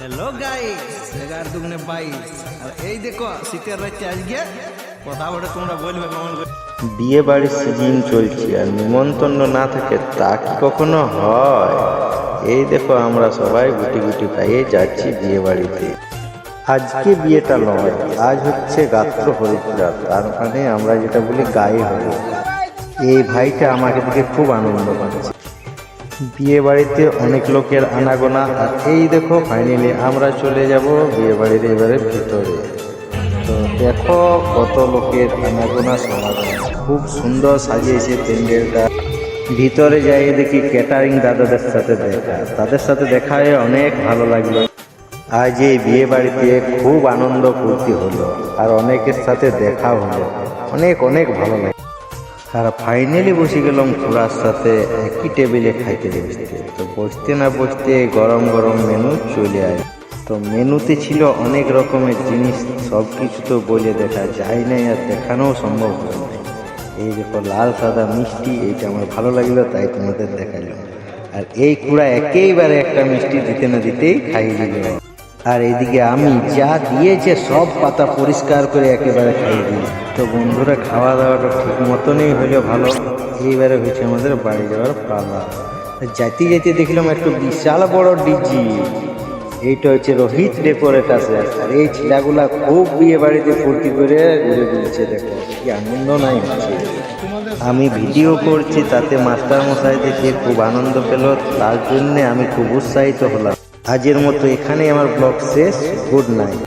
Hello guys এগারো দুগুনে বাইশ। আর এই দেখো, শীতের রাত্রে আজকে। কথা বলে তোমরা বলবে কেমন বিয়ে বাড়ির সিজন চলছে আর নিমন্ত্রণ না থাকে তা কি কখনো হয়? এই দেখো, আমরা সবাই গুটি গুটি খাইয়ে যাচ্ছি বিয়ে বাড়িতে। আজকে বিয়েটা নয়, আজ হচ্ছে গাত্র হরিদ্রা তার মানে আমরা যেটা বলি গায়ে হলুদ। এই ভাইটা আমাকে দেখে খুব আনন্দ পাচ্ছে। বিয়ে বাড়িতে অনেক লোকের আনাগোনা, আর এই দেখো ফাইনালি আমরা চলে যাব বিয়ে বাড়ির এবারে ভিতরে। তো দেখো কত লোকের আনাগোনা সমাগম। খুব সুন্দর সাজিয়েছে প্যান্ডেলটা। ভিতরে যাই দেখি ক্যাটারিং দাদাদের সাথে দেখা। তাদের সাথে দেখা অনেক ভালো লাগল। আজ এই বিয়ে বাড়িতে খুব আনন্দ ফুর্তি হলো, আর অনেকের সাথে দেখা হলো। অনেক অনেক ভালো লাগে আর ফাইনালি বসে গেলাম ঘোড়ার সাথে একই টেবিলে খাইতে বসতে। তো বসতে না বসতে গরম গরম মেনু চলে আয়। তো মেনুতে ছিল অনেক রকমের জিনিস সব কিছু তো বলে দেখা যায় নাই আর দেখানোও সম্ভব হয় না এই দেখো লাল, সাদা, মিষ্টি এইটা আমার ভালো লাগল, তাই তোমাদের দেখালাম আর এই কুড়া একেবারে একটা মিষ্টি দিতে না দিতেই খাইয়ে দিল। আর এদিকে আমি যা দিয়েছে সব পাতা পরিষ্কার করে একেবারে খাইয়ে দিই তো বন্ধুরা খাওয়া দাওয়াটা ঠিক মতনই হলে ভালো। এইবারে হয়েছে আমাদের বাড়ি যাওয়ার পালা। যাইতে যেতে দেখলাম একটু বিশাল বড় ডিজি এইটা হচ্ছে রোহিত ডেকোরেটার্স আর এই ছেলেগুলা খুব বিয়ে বাড়িতে ফুর্তি করে ঘুরে ঘুরছে দেখো। কি আনন্দ নাই হচ্ছে আমি ভিডিও করছি, তাতে মাস্টার মশাই দেখে খুব আনন্দ পেল। তার জন্যে আমি খুব উৎসাহিত হলাম। আজের মতো এখানে আমার ব্লগ শেষ. Good night